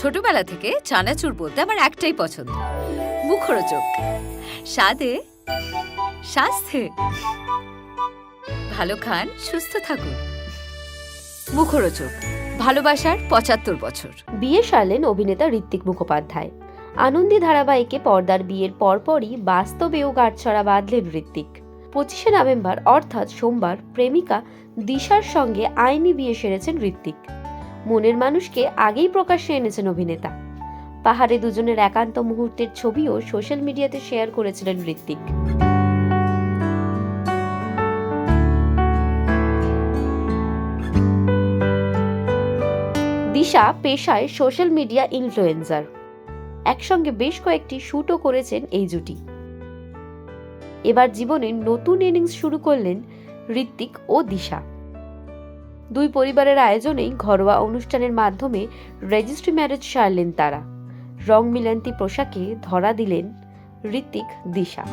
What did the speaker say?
ছোটবেলা থেকে চানাচুর বলতে আমার একটাই পছন্দ। মুখরোচক। স্বাদে, স্বাস্থ্যে। ভালো খান, সুস্থ থাকুন। মুখরোচক। ভালোবাসার পঁচাত্তর বছর। বিয়ে সারলেন অভিনেতা ঋত্বিক মুখোপাধ্যায়। আনন্দী ধারাবাহিকে পর্দার বিয়ের পরপরই বাস্তবেও গাঁটছড়া বাঁধলেন ঋত্বিক। পঁচিশে নভেম্বর, অর্থাৎ সোমবার, প্রেমিকা দিশার সঙ্গে আইনি বিয়ে সেরেছেন ঋত্বিক। মনের মানুষকে আগেই প্রকাশ্যে এনেছেন অভিনেতা। পাহাড়ে দুজনের একান্ত মুহূর্তের ছবিও সোশ্যাল মিডিয়াতে শেয়ার করেছিলেন ঋত্বিক দিশা পেশায় সোশ্যাল মিডিয়া ইনফ্লুয়েন্সার। একসঙ্গে বেশ কয়েকটি শ্যুটও করেছেন এই জুটি। এবার জীবনের নতুন ইনিংস শুরু করলেন ঋত্বিক ও দিশা। দুই পরিবারের আয়োজনেই ঘরোয়া অনুষ্ঠানের মাধ্যমে রেজিস্ট্রি ম্যারেজ সারলেন তারা। রং মিলান্তি পোশাকে ধরা দিলেন ঋত্বিক দিশা।